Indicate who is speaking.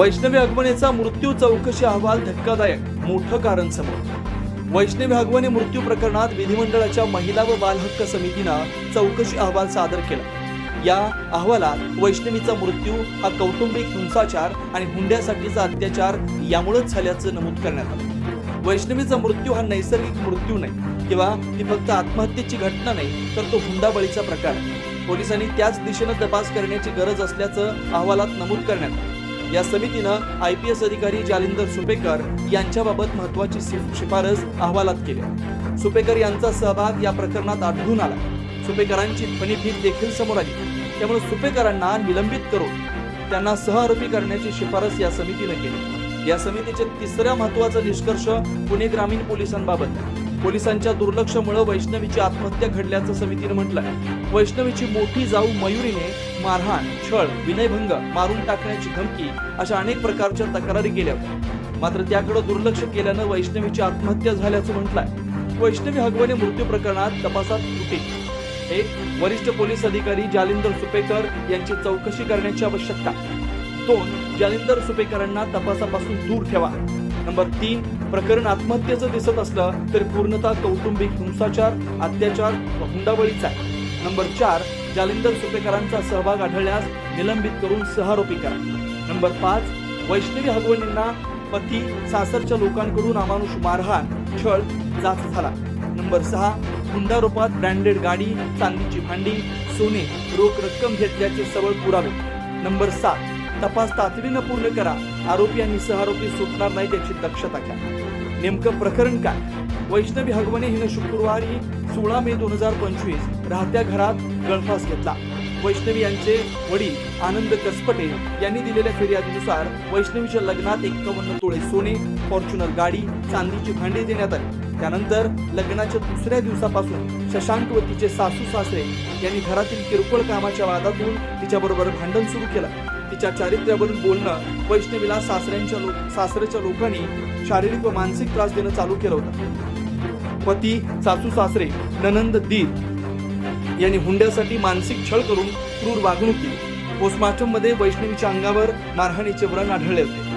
Speaker 1: वैष्णवी अगवणेचा मृत्यू चौकशी अहवाल धक्कादायक मोठं कारण समोर. वैष्णवी हगवणे मृत्यू प्रकरणात विधिमंडळाच्या महिला व बालहक्क समितीनं चौकशी अहवाल सादर केला. या अहवालात वैष्णवीचा मृत्यू हा कौटुंबिक हिंसाचार आणि हुंड्यासाठीचा अत्याचार यामुळेच झाल्याचं नमूद करण्यात आलं. वैष्णवीचा मृत्यू हा नैसर्गिक मृत्यू नाही किंवा ती फक्त आत्महत्येची घटना नाही तर तो हुंडाबळीचा प्रकार आहे. पोलिसांनी त्याच दिशेनं तपास करण्याची गरज असल्याचं अहवालात नमूद करण्यात आलं. या समितीनं आय पी एस अधिकारी जालिंदर सुपेकर यांच्याबाबत महत्वाची शिफ- शिफारस अहवालात केली. सुपेकर यांचा सहभाग या प्रकरणात आढळून आला. सुपेकरांची ध्वनिफीत देखील समोर आली. त्यामुळे सुपेकरांना निलंबित करून त्यांना सहआरोपी करण्याची शिफारस या समितीनं केली. या समितीचे तिसरा महत्त्वाचा निष्कर्ष पुणे ग्रामीण पोलिसांबाबत. पोलिसांच्या दुर्लक्षामुळं वैष्णवीची आत्महत्या घडल्याचं समितीनं म्हटलंय. वैष्णवीची मोठी जाऊ मयुरीने मारहाण छळ विनयभंग मारून टाकण्याची धमकी अशा अनेक प्रकारच्या तक्रारी केल्या होत्या. मात्र त्याकडे दुर्लक्ष केल्यानं वैष्णवीची आत्महत्या झाल्याचं म्हटलंय. वैष्णवी हगवणे मृत्यू प्रकरणात तपासात त्रुटी. एक वरिष्ठ पोलीस अधिकारी जालिंदर सुपेकर यांची चौकशी करण्याची आवश्यकता. दोन जालिंदर सुपेकरांना तपासापासून दूर ठेवा. नंबर तीन प्रकरण आत्महत्येचं दिसत असलं तरी पूर्णतः कौटुंबिक हिंसाचार अत्याचार व हुंडाबळीचा आहे. नंबर चार जालिंदर सुपेकरांचा सहभाग आढळल्यास निलंबित करून सहारोपी करा. नंबर पाच वैष्णवी हगवणींना पती सासरच्या लोकांकडून अमानुष मारहाण छळ जात झाला. नंबर सहा हुंडारोपात ब्रँडेड गाडी चांदीची भांडी सोने रोख रक्कम घेतल्याचे सबळ पुरावे. नंबर सात तपास तातडीनं पूर्ण करा. आरोपी आणि सहआरोपी सुटणार नाही त्याची दक्षता घ्या. नेमकं प्रकरण काय? वैष्णवी हगवणे हिनं शुक्रवारी सोळा मे दोन हजार पंचवीस राहत्या घरात गळफास घेतला. वैष्णवी यांचे वडील आनंद कसपटे यांनी दिलेल्या फिर्यादीनुसार वैष्णवीच्या लग्नात एक्कावन्न तोळे सोने फॉर्च्युनर गाडी चांदीची भांडी देण्यात आली. त्यानंतर लग्नाच्या दुसऱ्या दिवसापासून शशांक व तिचे सासू सासरे यांनी घरातील किरकोळ कामाच्या वादातून तिच्याबरोबर भांडण सुरू केलं. तिच्या चारित्र्यावरून बोलणं वैष्णवीला सासऱ्यांच्या लोक सासऱ्याच्या लोकांनी शारीरिक व मानसिक त्रास देणं चालू केलं होतं. पती सासू सासरे ननंद दीद यांनी हुंड्यासाठी मानसिक छळ करून क्रूर वागणूक केली. पोस्टमॉर्टममध्ये वैष्णवीच्या अंगावर मारहाणीचे व्रण आढळले होते.